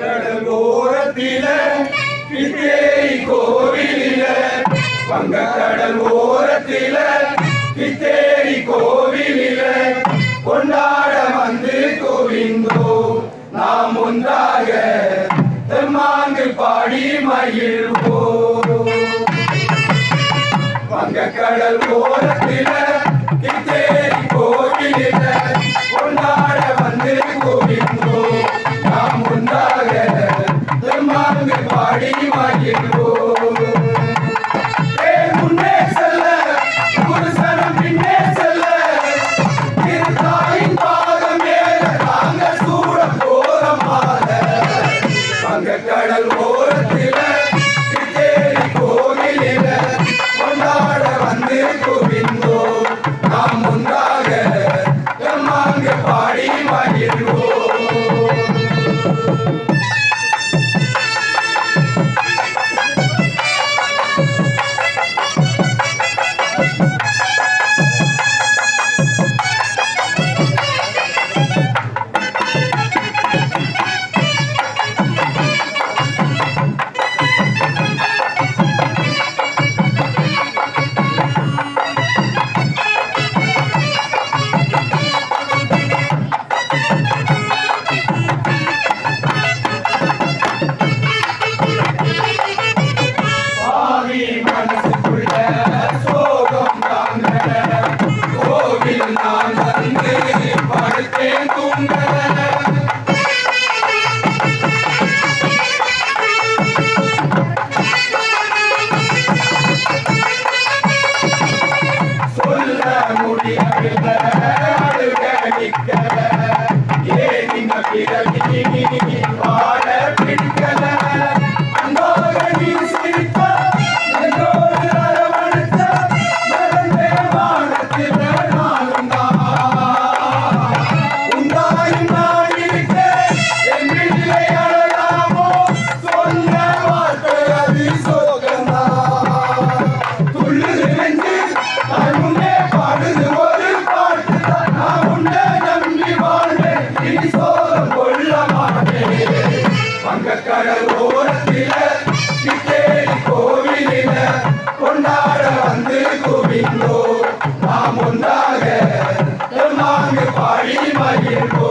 கடலோரத்தில வித்தேரி கோவிலில. வங்க கடல் ஓரத்தில வித்தேரி கோவிலில. கொண்டாட வந்து கோவிந்தோ நாம் ஒன்றாக தெம்மாங்கு பாடி மகிழ்வோ வங்க ஓரத்தில வித்தேரி I'm. come. அங்க கடலோரத்தில கிட்டேரி கோவிலில கொண்டாட வந்து குவிந்தோ நாம் ஒன்றாக மாங்கு பாடி மகிழ்ந்தோ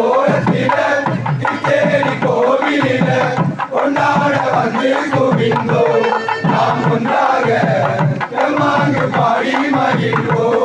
ஓரத்தில திருச்சேரி கோவிலில கொண்டாட வந்து குவிந்தோ நாம் ஒன்றாக பெருமாங்கு பாடி மகிழ்வோம்